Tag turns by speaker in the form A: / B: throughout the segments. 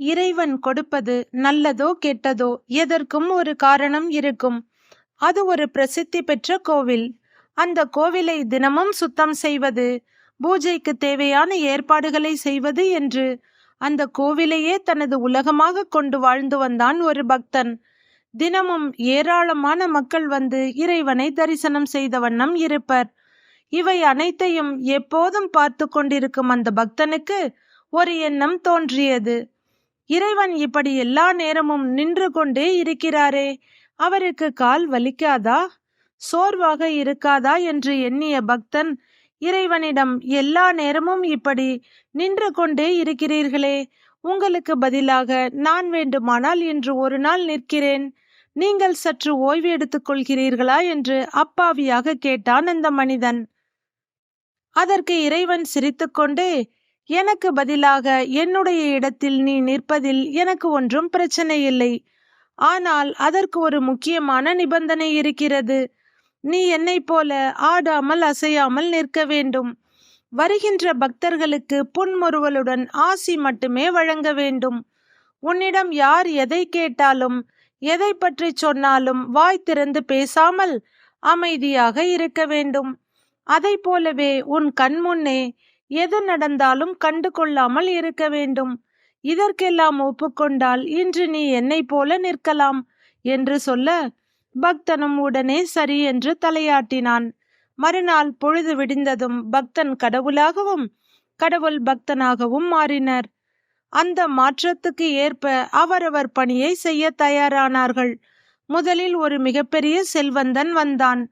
A: இறைவன் கொடுப்பது நல்லதோ கெட்டதோ எதற்கும் ஒரு காரணம் இருக்கும். அது ஒரு பிரசித்தி பெற்ற கோவில். அந்த கோவிலை தினமும் சுத்தம் செய்வது பூஜைக்கு தேவையான ஏற்பாடுகளை செய்வது என்று அந்த கோவிலையே தனது உலகமாக கொண்டு வாழ்ந்து வந்தான் ஒரு பக்தன். தினமும் ஏராளமான மக்கள் வந்து இறைவனை தரிசனம் செய்த வண்ணம் இருப்பர். இவை அனைத்தையும் எப்போதும் பார்த்து கொண்டிருக்கும் அந்த பக்தனுக்கு ஒரு எண்ணம் தோன்றியது. இறைவன் இப்படி எல்லா நேரமும் நின்று கொண்டே இருக்கிறாரே. அவருக்கு கால் வலிக்காதா? சோர்வாக இருக்காதா என்று எண்ணிய பக்தன் இறைவனிடம் எல்லா நேரமும் இப்படி நின்று கொண்டே இருக்கிறீர்களே. உங்களுக்கு பதிலாக நான் வேண்டுமானால் இன்று ஒரு நாள் நிற்கிறேன். நீங்கள் சற்று ஓய்வு எடுத்துக் கொள்கிறீர்களா? என்று அப்பாவியாக கேட்டான் அந்த மனிதன். அதற்கு இறைவன் சிரித்துக்கொண்டே எனக்கு பதிலாக என்னுடைய இடத்தில் நீ நிற்பதில் எனக்கு ஒன்றும் பிரச்சனை இல்லை. ஆனால் அதற்கு ஒரு முக்கியமான நிபந்தனை இருக்கிறது. நீ என்னைப் போல ஆடாமல் அசையாமல் நிற்க வேண்டும். வருகின்ற பக்தர்களுக்கு புன்முறுவலுடன் ஆசி மட்டுமே வழங்க வேண்டும். உன்னிடம் யார் எதை கேட்டாலும் எதை பற்றி சொன்னாலும் வாய் திறந்து பேசாமல் அமைதியாக இருக்க வேண்டும். அதை போலவே உன் கண்முன்னே எது நடந்தாலும் கண்டு கொள்ளாமல் இருக்க வேண்டும். இதற்கெல்லாம் ஒப்புக்கொண்டால் இன்று நீ என்னை போல நிற்கலாம் என்று சொல்ல பக்தனும் உடனே சரி என்று தலையாட்டினான். மறுநாள் பொழுது விடிந்ததும் பக்தன் கடவுளாகவும் கடவுள் பக்தனாகவும் மாறினர். அந்த மாற்றத்துக்கு ஏற்ப அவரவர் பணியை செய்ய தயாரானார்கள். முதலில் ஒரு மிகப்பெரிய செல்வந்தன் வந்தான்.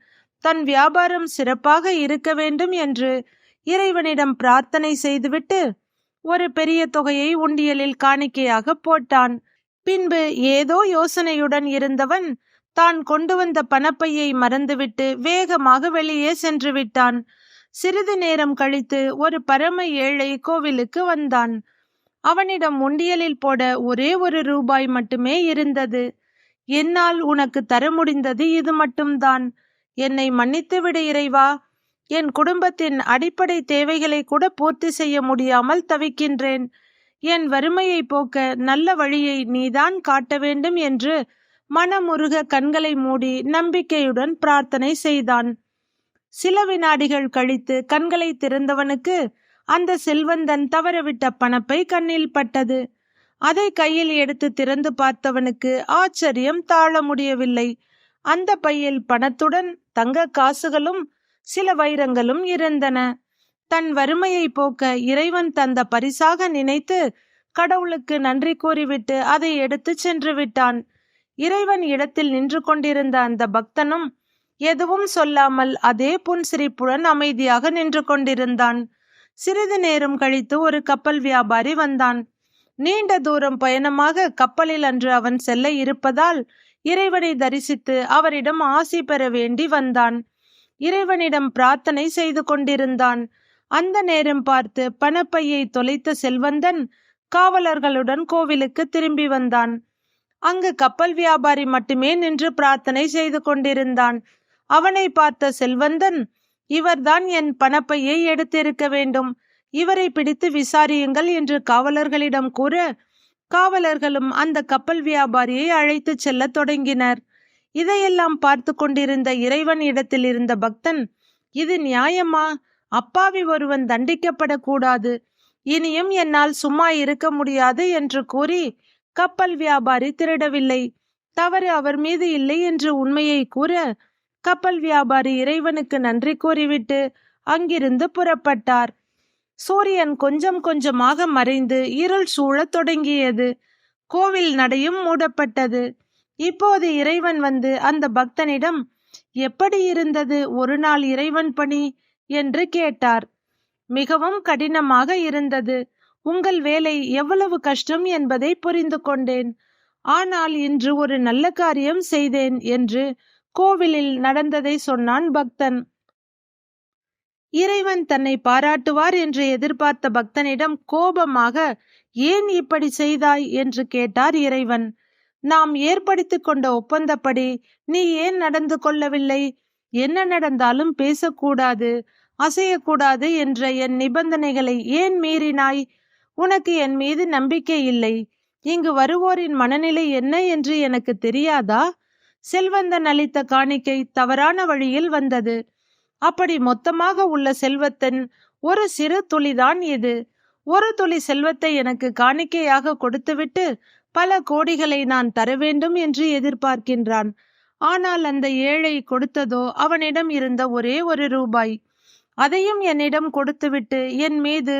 A: தன் வியாபாரம் சிறப்பாக இருக்க வேண்டும் என்று இறைவனிடம் பிரார்த்தனை செய்துவிட்டு ஒரு பெரிய தொகையை உண்டியலில் காணிக்கையாக போட்டான். பின்பு ஏதோ யோசனையுடன் இருந்தவன் தான் கொண்டு வந்த பணப்பையை மறந்துவிட்டு வேகமாக வெளியே சென்று விட்டான். சிறிது நேரம் கழித்து ஒரு பரம ஏழை கோவிலுக்கு வந்தான். அவனிடம் உண்டியலில் போட ஒரே ஒரு ரூபாய் மட்டுமே இருந்தது. என்னால் உனக்கு தர முடிந்தது இது மட்டும்தான். என்னை மன்னித்து விடு இறைவா. என் குடும்பத்தின் அடிப்படை தேவைகளை கூட பூர்த்தி செய்ய முடியாமல் தவிக்கின்றேன். என் வறுமையை போக்க நல்ல வழியை நீதான் காட்ட வேண்டும் என்று மனமுருக கண்களை மூடி நம்பிக்கையுடன் பிரார்த்தனை செய்தான். சில வினாடிகள் கழித்து கண்களை திறந்தவனுக்கு அந்த செல்வந்தன் தவறவிட்ட பணப்பை கண்ணில் பட்டது. அதை கையில் எடுத்து திறந்து பார்த்தவனுக்கு ஆச்சரியம் தாழ முடியவில்லை. அந்த பையில் பணத்துடன் தங்க காசுகளும் சில வைரங்களும் இருந்தன. தன் வறுமையை போக்க இறைவன் தந்த பரிசாக நினைத்து கடவுளுக்கு நன்றி கூறிவிட்டு அதை எடுத்து சென்று விட்டான். இறைவன் இடத்தில் நின்று கொண்டிருந்த அந்த பக்தனும் எதுவும் சொல்லாமல் அதே புன்சிரிப்புடன் அமைதியாக நின்று கொண்டிருந்தான். சிறிது நேரம் கழித்து ஒரு கப்பல் வியாபாரி வந்தான். நீண்ட தூரம் பயணமாக கப்பலில் அன்று அவன் செல்ல இருப்பதால் இறைவனை தரிசித்து அவரிடம் ஆசி பெற வேண்டி வந்தான். இறைவனிடம் பிரார்த்தனை செய்து கொண்டிருந்தான். அந்த நேரம் பார்த்து பணப்பையை தொலைத்த செல்வந்தன் காவலர்களுடன் கோவிலுக்கு திரும்பி வந்தான். அங்கு கப்பல் வியாபாரி மட்டுமே நின்று பிரார்த்தனை செய்து கொண்டிருந்தான். அவனை பார்த்த செல்வந்தன் இவர்தான் என் பணப்பையை எடுத்திருக்க வேண்டும். இவரை பிடித்து விசாரியுங்கள் என்று காவலர்களிடம் கூற காவலர்களும் அந்த கப்பல் வியாபாரியை அழைத்துச் செல்ல தொடங்கினர். இதையெல்லாம் பார்த்து கொண்டிருந்த இறைவன் இடத்தில் இருந்த பக்தன் இது நியாயமா? அப்பாவி ஒருவன் தண்டிக்கப்படக்கூடாது. இனியும் என்னால் சும்மா இருக்க முடியாது என்று கூறி கப்பல் வியாபாரி திருடவில்லை. தவறு அவர் மீது இல்லை என்று உண்மையை கூற கப்பல் வியாபாரி இறைவனுக்கு நன்றி கூறிவிட்டு அங்கிருந்து புறப்பட்டார். சூரியன் கொஞ்சம் கொஞ்சமாக மறைந்து இருள் சூழத் தொடங்கியது. கோவில் நடையும் மூடப்பட்டது. இப்போது இறைவன் வந்து அந்த பக்தனிடம் எப்படி இருந்தது ஒரு நாள் இறைவன் பணி? என்று கேட்டார். மிகவும் கடினமாக இருந்தது. உங்கள் வேலை எவ்வளவு கஷ்டம் என்பதை புரிந்து கொண்டேன். ஆனால் இன்று ஒரு நல்ல காரியம் செய்தேன் என்று கோவிலில் நடந்ததை சொன்னான் பக்தன். இறைவன் தன்னை பாராட்டுவார் என்று எதிர்பார்த்த பக்தனிடம் கோபமாக ஏன் இப்படி செய்தாய்? என்று கேட்டார் இறைவன். நாம் ஏற்படுத்திக் கொண்ட ஒப்பந்தப்படி நீ ஏன் நடந்து கொள்ளவில்லை? என்ன நடந்தாலும் பேசக்கூடாது அசையக்கூடாது என்ற என் நிபந்தனைகளை ஏன் மீறினாய்? உனக்கு என் மீது நம்பிக்கை இல்லை. இங்கு வருவோரின் மனநிலை என்ன என்று எனக்கு தெரியாதா? செல்வந்தன் அளித்த காணிக்கை தவறான வழியில் வந்தது. அப்படி மொத்தமாக உள்ள செல்வத்தின் ஒரு சிறு துளிதான் இது. ஒரு துளி செல்வத்தை எனக்கு காணிக்கையாக கொடுத்துவிட்டு பல கோடிகளை நான் தர வேண்டும் என்று எதிர்பார்க்கின்றான். ஆனால் அந்த ஏழை கொடுத்ததோ அவனிடம் இருந்த ஒரே ஒரு ரூபாய். அதையும் என்னிடம் கொடுத்துவிட்டு என் மீது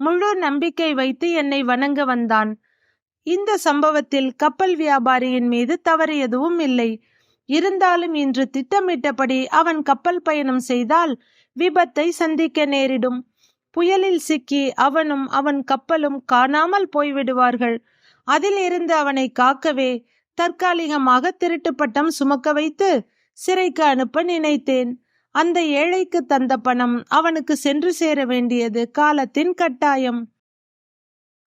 A: முழு நம்பிக்கை வைத்து என்னை வணங்க வந்தான். இந்த சம்பவத்தில் கப்பல் வியாபாரியின் மீது தவறு எதுவும் இல்லை. இருந்தாலும் இன்று திட்டமிட்டபடி அவன் கப்பல் பயணம் செய்தால் விபத்தை சந்திக்க நேரிடும். புயலில் சிக்கி அவனும் அவன் கப்பலும் காணாமல் போய்விடுவார்கள். அதில் இருந்து அவனை காக்கவே தற்காலிகமாக திருட்டு பட்டம் சுமக்க வைத்து சிறைக்கு அனுப்ப நினைத்தேன். அந்த ஏழைக்கு தந்த பணம் அவனுக்கு சென்று சேர வேண்டியது காலத்தின் கட்டாயம்.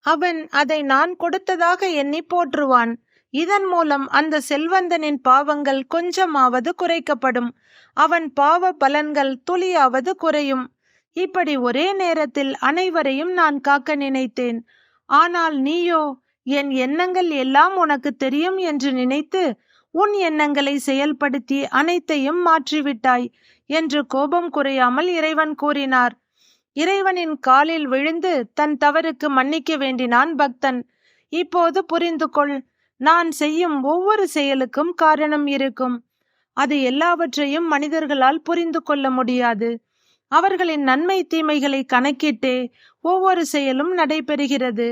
A: அவன் அதை நான் கொடுத்ததாக எண்ணி போற்றுவான். இதன் மூலம் அந்த செல்வந்தனின் பாவங்கள் கொஞ்சமாவது குறைக்கப்படும். அவன் பாவ பலன்கள் துளியாவது குறையும். இப்படி ஒரே நேரத்தில் அனைவரையும் நான் காக்க நினைத்தேன். ஆனால் நீயோ என் எண்ணங்கள் எல்லாம் உனக்கு தெரியும் என்று நினைத்து உன் எண்ணங்களை செயல்படுத்தி அனைத்தையும் மாற்றிவிட்டாய் என்று கோபம் குறையாமல் இறைவன் கூறினார். இறைவனின் காலில் விழுந்து தன் தவறுக்கு மன்னிக்க வேண்டினான் பக்தன். இப்போது புரிந்து கொள் நான் செய்யும் ஒவ்வொரு செயலுக்கும் காரணம் இருக்கும். அது எல்லாவற்றையும் மனிதர்களால் புரிந்து கொள்ள முடியாது. அவர்களின் நன்மை தீமைகளை கணக்கிட்டே ஒவ்வொரு செயலும் நடைபெறுகிறது.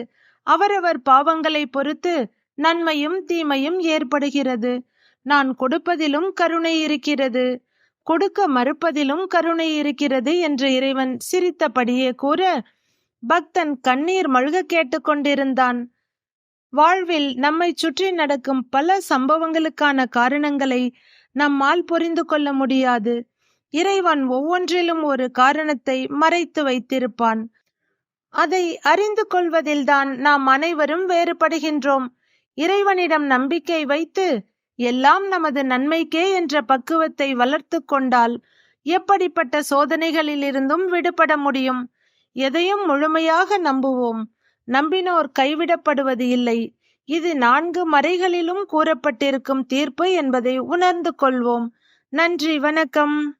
A: அவரவர் பாவங்களை பொறுத்து நன்மையும் தீமையும் ஏற்படுகிறது. நான் கொடுப்பதிலும் கருணை இருக்கிறது. கொடுக்க மறுப்பதிலும் கருணை இருக்கிறது என்று இறைவன் சிரித்தபடியே கூற பக்தன் கண்ணீர் மழுக கேட்டுக்கொண்டிருந்தான் வாழ்வில் நம்மை சுற்றி நடக்கும் பல சம்பவங்களுக்கான காரணங்களை நம்மால் புரிந்து கொள்ள முடியாது. இறைவன் ஒவ்வொன்றிலும் ஒரு காரணத்தை மறைத்து வைத்திருப்பான். அதை அறிந்து கொள்வதில்தான் நாம் அனைவரும் வேறுபடுகின்றோம். இறைவனிடம் நம்பிக்கை வைத்து எல்லாம் நமது நன்மைக்கே என்ற பக்குவத்தை வளர்த்து கொண்டால் எப்படிப்பட்ட சோதனைகளிலிருந்தும் விடுபட முடியும்? எதையும் முழுமையாக நம்புவோம். நம்பினோர் கைவிடப்படுவது இல்லை. இது நான்கு மறைகளிலும் கூறப்பட்டிருக்கும் தீர்ப்பு என்பதை உணர்ந்து கொள்வோம். நன்றி வணக்கம்.